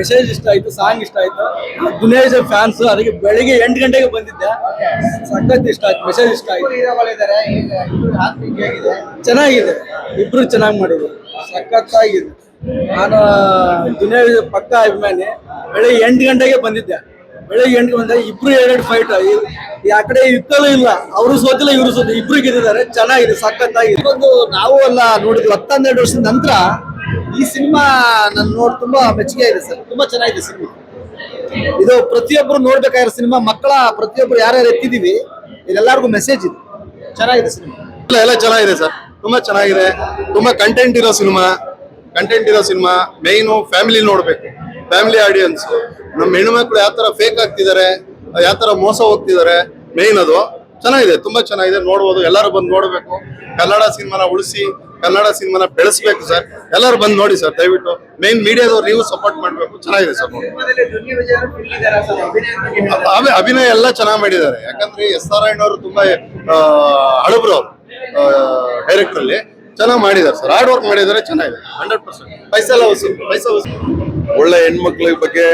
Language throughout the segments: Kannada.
ಮೆಸೇಜ್ ಇಷ್ಟ ಆಯ್ತು ಸಾಂಗ್ ಇಷ್ಟ ಆಯ್ತು. ದುನಿಯಾಜ್ ಫ್ಯಾನ್ಸ್ ಅದಕ್ಕೆ ಬೆಳಿಗ್ಗೆ ಎಂಟು ಗಂಟೆಗೆ ಬಂದಿದ್ದೆ. ಸಖತ್ ಇಷ್ಟ ಆಯ್ತು ಮೆಸೇಜ್ ಇಷ್ಟ ಆಯ್ತು. ಚೆನ್ನಾಗಿದೆ. ಇಬ್ರು ಚೆನ್ನಾಗಿ ಮಾಡಿದ್ರು. ಸಖತ್ತಾಗಿದೆ. ನಾನು ದುನಿಯಾಜ್ ಪಕ್ಕ ಅಭಿಮಾನಿ. ಬೆಳಿಗ್ಗೆ ಎಂಟು ಗಂಟೆಗೆ ಬಂದಿದ್ದೆ. ಬೆಳಿಗ್ಗೆ ಎಂಟು ಬಂದ ಇಬ್ರು ಎರಡು ಫೈಟ್ ಆ ಕಡೆ ಯುದ್ಧಲೂ ಇಲ್ಲ. ಅವರು ಸೋತಿಲ್ಲ, ಇವರು ಸೋತಿಲ್ಲ. ಇಬ್ರು ಗೆದ್ದಿದ್ದಾರೆ. ಚೆನ್ನಾಗಿದೆ, ಸಖತ್ತಾಗಿದೆ. ಒಂದು ನಾವು ಎಲ್ಲ ನೋಡಿದ್ವಿ, ಹತ್ತೊಂದೆರಡು ವರ್ಷದ ನಂತರ ಈ ಸಿನಿಮಾ ನಾನು ನೋಡಿ ತುಂಬಾ ಮೆಚ್ಚುಗೆ ಇದೆ ಸರ್. ತುಂಬಾ ಚೆನ್ನಾಗಿದೆ ಸಿನಿಮಾ. ಇದು ಪ್ರತಿಯೊಬ್ಬರು ನೋಡ್ಬೇಕಾಗಿರೋ ಸಿನಿಮಾ ಮಕ್ಕಳ ಪ್ರತಿಯೊಬ್ಬರು ಯಾರ್ಯಾರು ಎತ್ತಿದೀವಿ ಇದೆಲ್ಲರಿಗೂ ಮೆಸೇಜ್ ಇದೆ. ಚೆನ್ನಾಗಿದೆ ಸಿನಿಮಾ. ಎಲ್ಲ ಎಲ್ಲ ಚೆನ್ನಾಗಿದೆ ಸರ್. ತುಂಬಾ ಚೆನ್ನಾಗಿದೆ. ತುಂಬಾ ಕಂಟೆಂಟ್ ಇರೋ ಸಿನಿಮಾ. ಕಂಟೆಂಟ್ ಇರೋ ಸಿನಿಮಾ. ಮೈನು ಫ್ಯಾಮಿಲಿ ನೋಡ್ಬೇಕು. ಫ್ಯಾಮಿಲಿ ಆಡಿಯನ್ಸ್ ನಮ್ಮ ಹೆಣ್ಮಕ್ಳು ಯಾವ ತರ ಫೇಕ್ ಆಗ್ತಿದ್ದಾರೆ ಯಾವ ತರ ಮೋಸ ಹೋಗ್ತಿದ್ದಾರೆ ಮೈನ್ ಅದು. ಚೆನ್ನಾಗಿದೆ ತುಂಬಾ ಚೆನ್ನಾಗಿದೆ. ನೋಡ್ಬೋದು. ಎಲ್ಲರೂ ಬಂದು ನೋಡ್ಬೇಕು. ಕನ್ನಡ ಸಿನಿಮಾನ ಉಳಿಸಿ ಕನ್ನಡ ಸಿನಿಮಾನ ಬೆಳೆಸಬೇಕು ಸರ್. ಎಲ್ಲರೂ ಬಂದು ನೋಡಿ ಸರ್, ದಯವಿಟ್ಟು. ಮೇನ್ ಮೀಡಿಯಾದವ್ರು ನೀವು ಸಪೋರ್ಟ್ ಮಾಡಬೇಕು. ಚೆನ್ನಾಗಿದೆ ಸರ್. ನೋಡಿ ಅಭಿನಯ ಎಲ್ಲ ಚೆನ್ನಾಗಿ ಮಾಡಿದ್ದಾರೆ. ಯಾಕಂದ್ರೆ ಎಸ್ ನಾರಾಯಣ ಅವರು ತುಂಬಾ ಹಳಬ್ರು ಅವರು ಡೈರೆಕ್ಟರ್ ಅಲ್ಲಿ. ಚೆನ್ನಾಗಿ ಮಾಡಿದ್ದಾರೆ ಸರ್. ಹಾರ್ಡ್ ವರ್ಕ್ ಮಾಡಿದ್ದಾರೆ, ಚೆನ್ನಾಗಿದೆ. ಹಂಡ್ರೆಡ್ ಪರ್ಸೆಂಟ್ ಪೈಸಾ ಎಲ್ಲ ವಸೂಲ್ ಪೈಸಾ ವಸೂಲ್ ಒಳ್ಳೆ ಹೆಣ್ಮಕ್ಳ ಬಗ್ಗೆ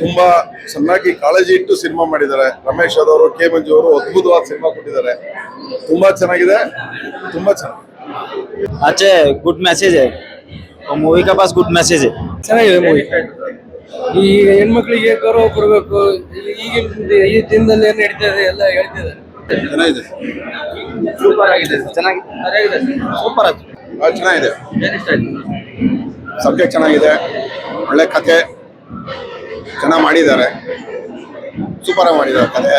ತುಂಬಾ ಚೆನ್ನಾಗಿ ಕಾಳಜಿ ಇಟ್ಟು ಸಿನಿಮಾ ಮಾಡಿದ್ದಾರೆ. ರಮೇಶ್ ಅವರು ಕೆ ಮಂಜು ಅವರು ಅದ್ಭುತವಾದ ಸಿನಿಮಾ ಕೊಟ್ಟಿದ್ದಾರೆ. ತುಂಬಾ ಚೆನ್ನಾಗಿದೆ. ತುಂಬಾ ಚೆನ್ನಾಗಿದೆ. अच्छे गुड मैसेज है और मूवी के पास गुड मैसेज है ಚೆನ್ನಾಗಿದೆ ಮೂವಿ ಈಗ ಹೆಣ್ಮಕ್ಳಿಗೆ ಗೌರವ ಕೊಡಬೇಕು ಈಗಿನ ಈ ದಿನದಲ್ಲಿ ಏನ್ ನಡೀತದೆ ಎಲ್ಲ ಹೇಳ್ತಿದ್ದಾರೆ ಚೆನ್ನಾಗಿದೆ ಸೂಪರ್ ಆಗಿದೆ ಚೆನ್ನಾಗಿ ಸೂಪರ್ ಆಯ್ತು ಆ, ಚೆನ್ನಾಗಿದೆ ಸಬ್ಜೆಕ್ಟ್ ಚೆನ್ನಾಗಿದೆ ಒಳ್ಳೆ ಕತೆ ಚೆನ್ನಾಗಿ ಮಾಡಿದ್ದಾರೆ ಸೂಪರ್ ಆಗಿ ಮಾಡಿದ್ದಾರೆ ಕತೆ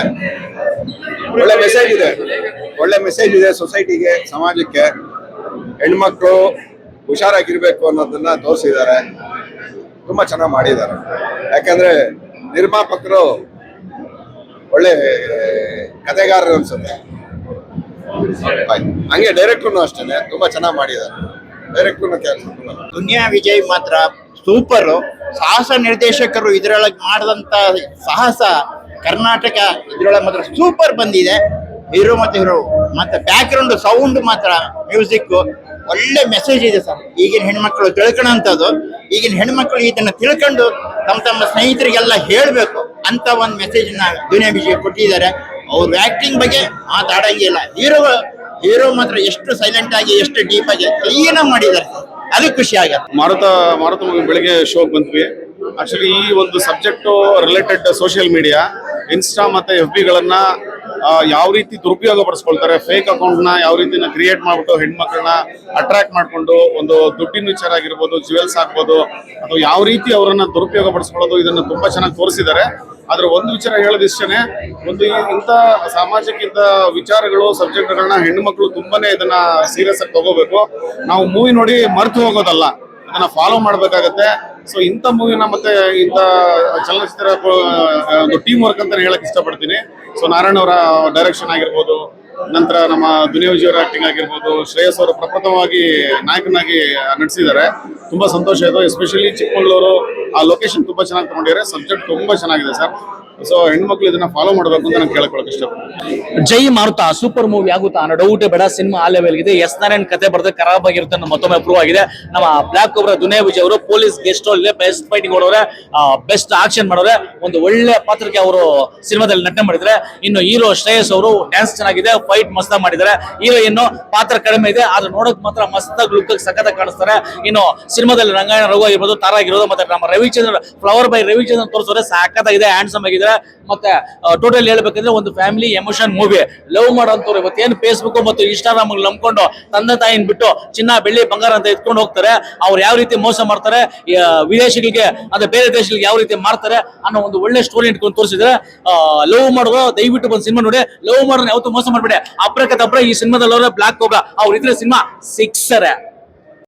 ಒಳ್ಳೆ ಮೆಸೇಜ್ ಇದೆ ಒಳ್ಳೆ ಮೆಸೇಜ್ ಇದೆ ಸೊಸೈಟಿಗೆ ಸಮಾಜಕ್ಕೆ ಹೆಣ್ಮಕ್ಳು ಹುಷಾರಾಗಿರ್ಬೇಕು ಅನ್ನೋದನ್ನ ತೋರಿಸಿದ್ದಾರೆ. ತುಂಬಾ ಚೆನ್ನಾಗಿ ಮಾಡಿದ್ದಾರೆ. ಯಾಕಂದ್ರೆ ನಿರ್ಮಾಪಕರು ಒಳ್ಳೆ ಕಥೆಗಾರರು ಅನ್ಸುತ್ತೆ. ಹಂಗೆ ಡೈರೆಕ್ಟ್ರು ಅಷ್ಟೇನೆ, ತುಂಬಾ ಚೆನ್ನಾಗಿ ಮಾಡಿದ್ದಾರೆ. ಡೈರೆಕ್ಟ್ರು ದುನಿಯಾ ವಿಜಯ್ ಮಾತ್ರ ಸೂಪರು. ಸಾಹಸ ನಿರ್ದೇಶಕರು ಇದರೊಳಗೆ ಮಾಡಿದಂತ ಸಾಹಸ ಕರ್ನಾಟಕ ಇದರೊಳಗೆ ಮಾತ್ರ ಸೂಪರ್ ಬಂದಿದೆ. ಹೀರೋ ಮತ್ತೆ ಹೀರೋ, ಮತ್ತೆ ಬ್ಯಾಕ್ ಗ್ರೌಂಡ್ ಸೌಂಡ್ ಮಾತ್ರ ಮ್ಯೂಸಿಕ್ ಒಳ್ಳೆ ಮೆಸೇಜ್ ಇದೆ ಸರ್. ಈಗಿನ ಹೆಣ್ಮಕ್ಳು ತಿಳ್ಕೊಳ್ಳೋಂಥದ್ದು ಈಗಿನ ಹೆಣ್ಮಕ್ಳು ಇದನ್ನ ತಿಳ್ಕೊಂಡು ತಮ್ಮ ತಮ್ಮ ಸ್ನೇಹಿತರಿಗೆಲ್ಲ ಹೇಳಬೇಕು ಅಂತ ಒಂದು ಮೆಸೇಜ್ನ ದುನಿಯಾ ವಿಜಯ್ ಕೊಟ್ಟಿದ್ದಾರೆ. ಅವ್ರ ಆಕ್ಟಿಂಗ್ ಬಗ್ಗೆ ಮಾತಾಡಂಗಿಲ್ಲ. ಹೀರೋ ಹೀರೋ ಮಾತ್ರ ಎಷ್ಟು ಸೈಲೆಂಟ್ ಆಗಿ, ಎಷ್ಟು ಡೀಪ್ ಆಗಿ ಕ್ಲೀನ್ ಮಾಡಿದ್ದಾರೆ ಅದು ಖುಷಿ ಆಗತ್ತೆ. ಮಾರುತ ಮಾರುತ ಬೆಳಿಗ್ಗೆ ಶೋಗೆ ಬಂದ್ವಿ. ಆಕ್ಚುಲಿ ಈ ಒಂದು subject related social media insta ಮತ್ತೆ ಎಫ್ ಬಿಗಳನ್ನ ಯಾವ ರೀತಿ ದುರುಪಯೋಗ ಪಡಿಸ್ಕೊಳ್ತಾರೆ ಫೇಕ್ ಅಕೌಂಟ್ನ ಯಾವ ರೀತಿ ಕ್ರಿಯೇಟ್ ಮಾಡ್ಬಿಟ್ಟು ಹೆಣ್ಮಕ್ಳನ್ನ ಅಟ್ರಾಕ್ಟ್ ಮಾಡ್ಕೊಂಡು ಒಂದು ದುಡ್ಡಿನ ವಿಚಾರ ಆಗಿರ್ಬೋದು ಜುವೆಲ್ಸ್ ಆಗ್ಬೋದು, ಅಥವಾ ಯಾವ ರೀತಿ ಅವರನ್ನು ದುರುಪಯೋಗ ಪಡಿಸ್ಕೊಳ್ಳೋದು, ಇದನ್ನು ತುಂಬಾ ಚೆನ್ನಾಗಿ ತೋರಿಸಿದ್ದಾರೆ. ಆದ್ರೆ ಒಂದು ವಿಚಾರ ಹೇಳೋದಿಷ್ಟೇ ಒಂದು ಈ- ಇಂಥ ಸಾಮಾಜಿಕ ವಿಚಾರಗಳು ಸಬ್ಜೆಕ್ಟ್ಗಳನ್ನ ಹೆಣ್ಣುಮಕ್ಳು ತುಂಬಾನೇ ಇದನ್ನ ಸೀರಿಯಸ್ ಆಗಿ ತಗೋಬೇಕು. ನಾವು ಮೂವಿ ನೋಡಿ ಮರೆತು ಹೋಗೋದಲ್ಲ. ಅದನ್ನ ಫಾಲೋ ಮಾಡ್ಬೇಕಾಗತ್ತೆ. ಸೊ ಇಂಥ ಮೂವಿನ ಮತ್ತೆ ಇಂಥ ಚಲನಚಿತ್ರ ಒಂದು ಟೀಮ್ ವರ್ಕ್ ಅಂತ ಹೇಳಕ್ ಇಷ್ಟಪಡ್ತೀನಿ. ಸೊ ನಾರಾಯಣ ಅವರ ಡೈರೆಕ್ಷನ್ ಆಗಿರ್ಬೋದು, ನಂತರ ನಮ್ಮ ದುನಿಯಾ ಅವರ ಆಕ್ಟಿಂಗ್ ಆಗಿರ್ಬೋದು, ಶ್ರೇಯಸ್ ಅವರು ಪ್ರಪ್ರಥಮವಾಗಿ ನಾಯಕನಾಗಿ ನಟಿಸಿದ್ದಾರೆ. ತುಂಬಾ ಸಂತೋಷ ಆಯಿತು. ಎಸ್ಪೆಷಲಿ ಚಿಕ್ಕಮಗಳೂರು, ಆ ಲೊಕೇಶನ್ ತುಂಬಾ ಚೆನ್ನಾಗಿ ತಗೊಂಡಿದ್ದಾರೆ. ಸಬ್ಜೆಕ್ಟ್ ತುಂಬಾ ಚೆನ್ನಾಗಿದೆ ಸರ್ ಸೊ ಹೆಣ್ಮಕ್ಳು ಇದನ್ನ ಫಾಲೋ ಮಾಡಬೇಕು ಅಂತ ನಾನು ಕೇಳ್ಕೊಳಕ್ ಇಷ್ಟಪಡ್ತೀನಿ. ಜೈ ಮಾರುತ ಸೂಪರ್ ಮೂವಿ ಆಗುತ್ತಾ? ಅನ್ನೋ ಡೌಟ್ ಬೇಡ ಸಿನಿಮಾ ಆ ಲೆವೆಲ್ ಇದೆ ಎಸ್ ನಾರಾಯಣ್ ಕತೆ ಬರೆದ್ರೆ ಖರಾಬ್ ಆಗಿರುತ್ತೆ ಅನ್ನೋ ಮತ್ತೊಮ್ಮೆ ಪ್ರೂವ್ ಆಗಿದೆ. ನಮ್ಮ ಬ್ಲಾಕ್ ಒಬ್ಬರ ದುನಿಯಾ ವಿಜಯ್ ಅವರು ಪೊಲೀಸ್ ಗೆಸ್ಟ್ ಅಲ್ಲಿ ಬೆಸ್ಟ್ ಫೈಟಿಂಗ್ ಹೊಡೋರೆ ಬೆಸ್ಟ್ ಆಕ್ಷನ್ ಮಾಡೋರೆ. ಒಂದು ಒಳ್ಳೆ ಪಾತ್ರಕ್ಕೆ ಅವರು ಸಿನಿಮಾದಲ್ಲಿ ನಟನೆ ಮಾಡಿದ್ರೆ ಇನ್ನು ಹೀರೋ ಶ್ರೇಯಸ್ ಅವರು ಡ್ಯಾನ್ಸ್ ಚೆನ್ನಾಗಿದೆ ಫೈಟ್ ಮಸ್ತ ಮಾಡಿದ್ದಾರೆ. ಹೀರೋಯಿನ್ ಪಾತ್ರ ಕಡಿಮೆ ಇದೆ, ಆದ್ರೆ ನೋಡೋಕ್ ಮಾತ್ರ ಮಸ್ತಾಗಿ ಲುಕ್ ಸಖತ್ ಕಾಣಿಸ್ತಾರೆ. ಇನ್ನು ಸಿನಿಮಾದಲ್ಲಿ ರಂಗಾಯಣ ರಘು ಆಗಿರ್ಬೋದು, ತಾರ ಆಗಿರೋದು ಮತ್ತೆ ನಮ್ಮ ರವಿಚಂದ್ರ ಫ್ಲವರ್ ಬೈ ರವಿಚಂದ್ರನ್ ತೋರಿಸೋರೆ ಸಖತ್ತಾಗಿದೆ ಹ್ಯಾಂಡ್ಸಮ್ ಆಗಿದೆ. ಮತ್ತೆ ಟೋಟಲ್ ಹೇಳ್ಬೇಕಂದ್ರೆ ಒಂದು ಫ್ಯಾಮಿಲಿ ಎಮೋಷನ್ ಮೂವಿ ಲವ್ ಮಾಡೋಂಥವ್ರು ಇವತ್ತೇನು ಫೇಸ್ಬುಕ್ ಮತ್ತು ಇನ್ಸ್ಟಾಗ್ರಾಮ್ ನಂಬ್ಕೊಂಡು ತಂದೆ ತಾಯಿನ ಬಿಟ್ಟು ಚಿನ್ನ, ಬೆಳ್ಳಿ, ಬಂಗಾರ ಅಂತ ಎತ್ಕೊಂಡು ಹೋಗ್ತಾರೆ. ಅವ್ರು ಯಾವ ರೀತಿ ಮೋಸ ಮಾಡ್ತಾರೆ ವಿದೇಶಿಗಳಿಗೆ ಅಂದ್ರೆ ಬೇರೆ ದೇಶಗಳಿಗೆ ಯಾವ ರೀತಿ ಮಾಡ್ತಾರೆ ಅನ್ನೋ ಒಂದು ಒಳ್ಳೆ ಸ್ಟೋರಿ ಇಟ್ಕೊಂಡು ತೋರಿಸಿದ್ರೆ ಲವ್ ಮಾಡುವ, ದಯವಿಟ್ಟು ಒಂದು ಸಿನಿಮಾ ನೋಡಿ. ಲವ್ ಮಾಡೋಣ ಯಾವತ್ತು ಮೋಸ ಮಾಡ್ಬೇಡಿ. ಅಪ್ರಕ ತಪ್ಪ ಈ ಸಿನಿಮಾದಲ್ಲಿ ಬ್ಲಾಕ್ ಹೋಗ ಅವ್ರ ಇದ್ರೆ ಸಿನಿಮಾ ಸಿಕ್ಸರೆ.